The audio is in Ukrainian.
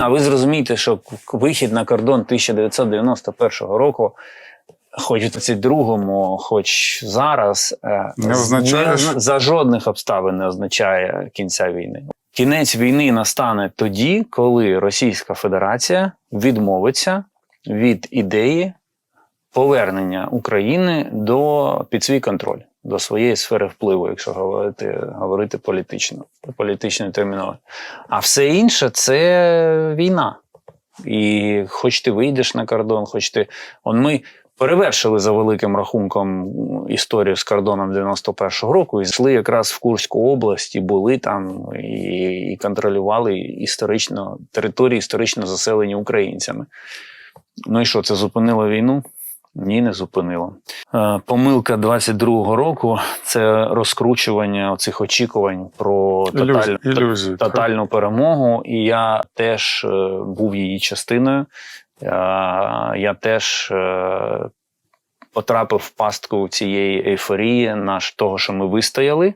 А ви зрозумієте, що вихід на кордон 1991 року, хоч в 32-му, хоч зараз, е, Не означає, не що- за жодних обставин не означає кінця війни. Кінець війни настане тоді, коли Російська Федерація відмовиться від ідеї повернення України до під свій контроль, до своєї сфери впливу, якщо говорити, говорити політично, політичною термінологією. А все інше це війна. І хоч ти вийдеш на кордон, хоч ти. Он ми перевершили за великим рахунком історію з кордоном 91-го року і йшли якраз в Курську область, і були там і, і контролювали історично території історично заселені українцями. Ну і що, це зупинило війну? Ні, не зупинило. Е, помилка 22-го року це розкручування цих очікувань про тоталь, ілюзії. тотальну перемогу, і я теж е, був її частиною. Е, Я теж потрапив в пастку цієї ейфорії, наш того, що ми вистояли.